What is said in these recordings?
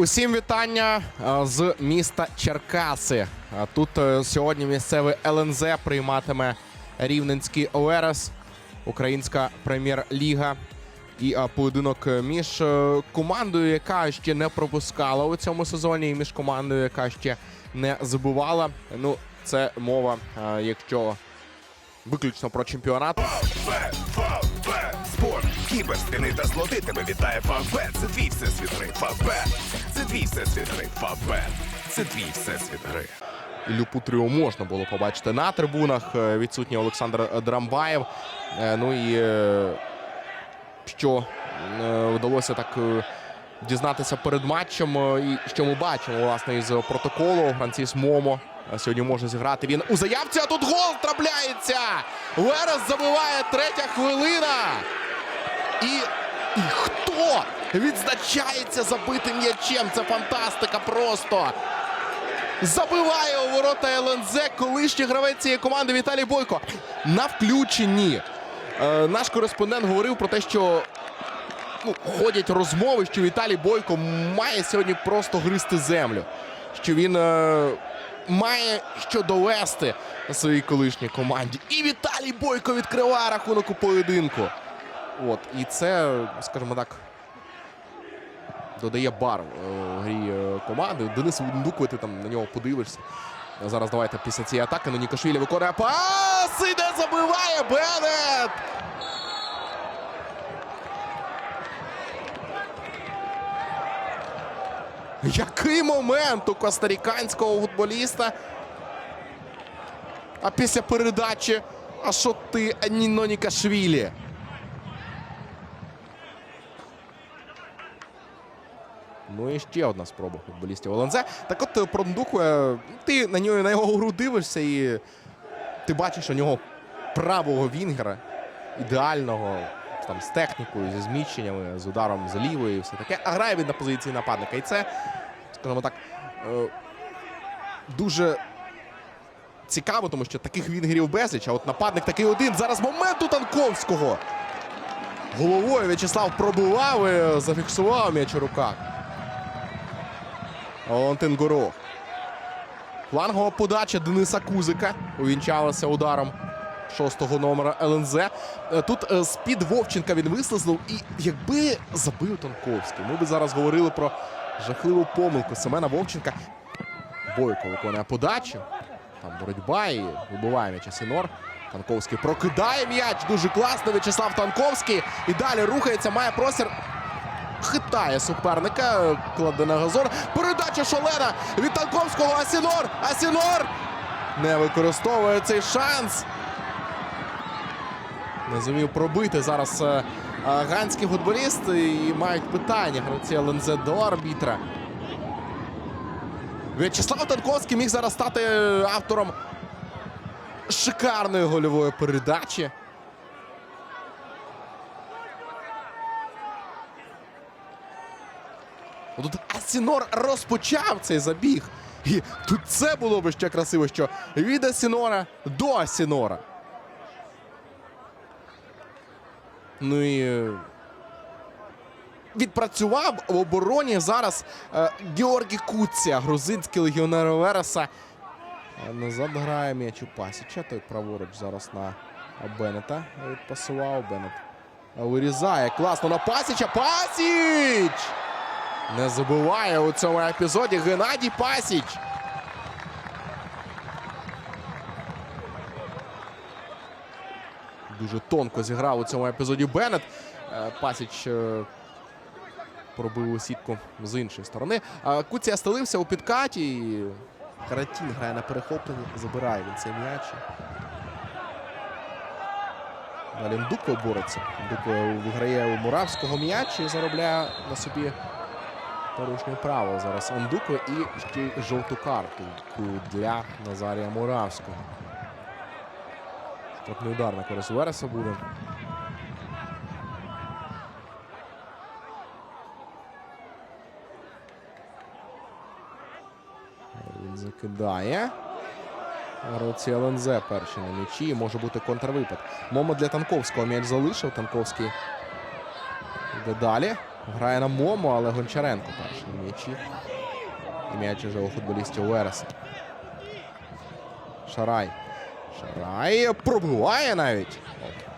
Усім вітання е, з міста Черкаси. Е, Тут е, сьогодні місцевий ЛНЗ прийматиме Рівненський ОРС, Українська прем'єр-ліга. І поєдинок між командою, яка ще не пропускала у цьому сезоні, і між командою, яка ще не забувала. Ну, це мова, якщо виключно про чемпіонат. Фавбет, спорт, та злоти тебе вітає Фавбет. Це твій всесвіт гри. Фавбет, це твій всесвіт гри. Фавбет, це твій всесвіт гри. Іллю Путріо можна було побачити на трибунах. Е, Відсутній Олександр Драмбаєв. Е, Ну і е, що вдалося так дізнатися перед матчем, і що ми бачимо власне із протоколу. Франціс Момо сьогодні може зіграти. Він у заявці, а тут гол трапляється. Верес забиває третя хвилина. І, і хто відзначається забитим м'ячем? Це фантастика просто. Забиває у ворота ЛНЗ колишній гравець цієї команди Віталій Бойко. На включенні. Е, наш кореспондент говорив про те, що ну, ходять розмови, що Віталій Бойко має сьогодні просто гризти землю. Що він е, має що довести своїй колишній команді. І Віталій Бойко відкриває рахунок у поєдинку. От, і це, скажімо так, додає барв е, грі е, команди. Денис Вундукви, ти там на нього подивишся. Зараз давайте після цієї атаки на Нікашвілі виконує пас і не забиває Беннет! Який момент у костаріканського футболіста? А після передачі, а що ти, Ніно Ну і ще одна спроба футболістів ЛНЗ. Так от е, про Ндуху, е, ти на нього на його гру дивишся, і ти бачиш у нього правого вінгера, ідеального, там, з технікою, зі зміщеннями, з ударом з лівої і все таке. А грає він на позиції нападника. І це, скажімо так, е, дуже цікаво, тому що таких вінгерів безліч, а от нападник такий один. Зараз момент у Танковського. Головою В'ячеслав пробивав і зафіксував м'яч у руках. Валентин Горох. Флангова подача Дениса Кузика увінчалася ударом шостого номера ЛНЗ. Е, Тут е, з-під Вовченка він вислизнув. І якби забив Танковський, ми б зараз говорили про жахливу помилку Семена Вовченка. Бойко виконує подачу. Там боротьба і вибиває м'яч Сінор. Танковський прокидає м'яч. Дуже класно. В'ячеслав Танковський. І далі рухається, має простір. Хитає суперника, кладе на газон. Передача шалена від Танковського. Асінор! Асінор! Не використовує цей шанс. Не зумів пробити зараз е, е, ганські футболісти і мають питання гравці ЛНЗ до арбітра. В'ячеслав Танковський міг зараз стати е, автором шикарної гольової передачі. Тут Асінор розпочав цей забіг. І тут це було би ще красиво, що від Асінора до Асінора. Ну і е, відпрацював в обороні зараз е, Георгій Куця, грузинський легіонер Вереса. Е, Назад грає м'яч у Пасіча. Той праворуч зараз на Беннета відпасував. Беннет вирізає класно на Пасіча. Пасіч! Не забуває у цьому епізоді Геннадій Пасіч. Дуже тонко зіграв у цьому епізоді Беннет. Е, Пасіч е, пробив сітку з іншої сторони. Куція стелився у підкаті. і Каратін грає на перехопленні. Забирає він цей м'яч. Далі Ндуко бореться. Ндуко виграє у Муравського м'яч і заробляє на собі порушення правил зараз Ондуко і ще жовту карту для Назарія Муравського. Штрафний удар на користь Вереса буде. Він закидає. Гравці ЛНЗ перші на м'ячі. Може бути контрвипад. Момо для Танковського м'яч залишив. Танковський йде далі. Грає на Момо, але Гончаренко перший м'ячі. І м'яч уже у футболістів Вереса. Шарай. Шарай пробиває навіть.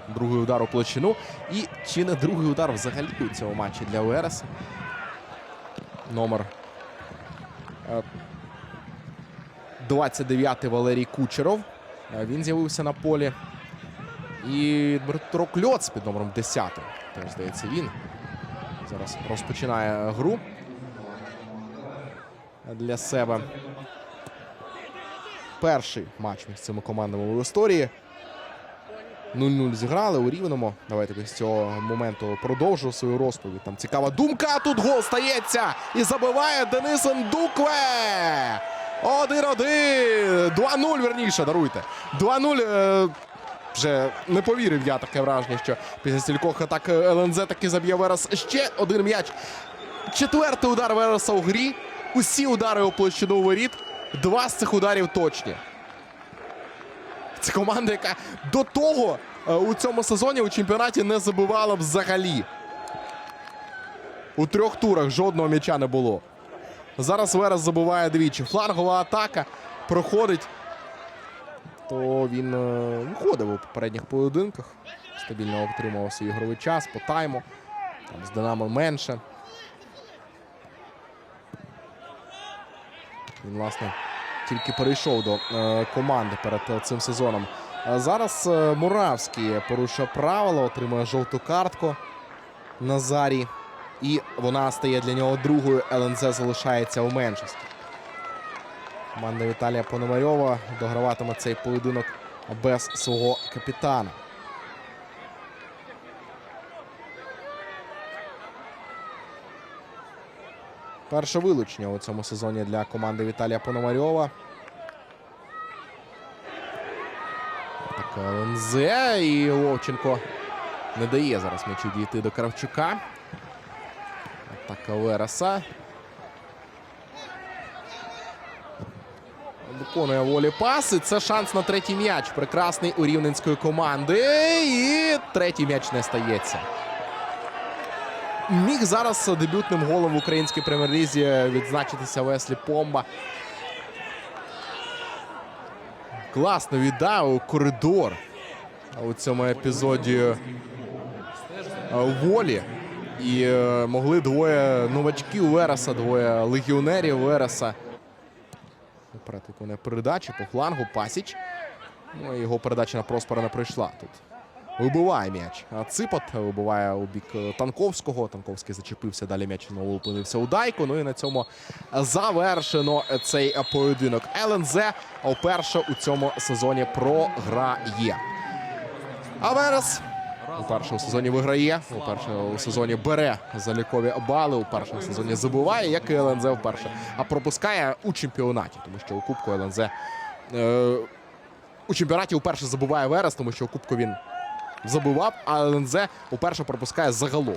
Другий удар у площину. І чи не другий удар взагалі у цьому матчі для Вереса? Номер е, 29-й Валерій Кучеров. Е, Він з'явився на полі. І Дмитро Кльоц під номером 10. Теж здається, він зараз розпочинає гру для себе. Перший матч між цими командами в історії. 0-0 зіграли у рівному. Давайте з цього моменту продовжу свою розповідь. Там цікава думка. Тут гол стається. І забиває Денис Ндукве. 1-1. 2-0, верніше, даруйте. 2-0. Е, вже не повірив я таке враження, що після стількох атак ЛНЗ таки заб'є Верес ще один м'яч. Четвертий удар Вереса у грі. Усі удари у площину воріт. Два з цих ударів точні. Це команда, яка до того е, у цьому сезоні у чемпіонаті не забивала взагалі. У трьох турах жодного м'яча не було. Зараз Верес забиває двічі. Флангова атака проходить. То він е, виходив у попередніх поєдинках. Стабільно отримував свій ігровий час по тайму. Там з Динамо менше. Він, власне, тільки перейшов до е, команди перед е, цим сезоном. Зараз Муравський порушує правила, отримує жовту картку Назарі. І вона стає для нього другою. ЛНЗ залишається у меншості. Команда Віталія Пономарьова дограватиме цей поєдинок без свого капітана. Перше вилучення у цьому сезоні для команди Віталія Пономарьова. Так, ЛНЗ і Вовченко не дає зараз м'ячу дійти до Кравчука. Атака Вереса. Виконує волі паси. Це шанс на третій м'яч. Прекрасний у рівненської команди. І третій м'яч не стається. Міг зараз дебютним голом в українській прем'єр-лізі відзначитися Веслі Помба. Класно віддав коридор у цьому епізоді е, волі. І е, могли двоє новачків Вереса, двоє легіонерів Вереса. Вперед виконує передачі по флангу. Пасіч. Ну, і його передача на Проспера не пройшла тут. Вибиває м'яч. А Ципот вибиває у бік е, Танковського. Танковський зачепився, далі м'яч знову опинився у Дайку. Ну і на цьому завершено цей поєдинок. ЛНЗ вперше у цьому сезоні програє. А Верес уперше першому сезоні виграє, у першому сезоні бере залікові бали, У першому сезоні забуває, як і ЛНЗ вперше. А пропускає у чемпіонаті, тому що у Кубку ЛНЗ е, у чемпіонаті вперше забуває Верес, тому що у Кубку він забував, а ЛНЗ уперше пропускає загалом.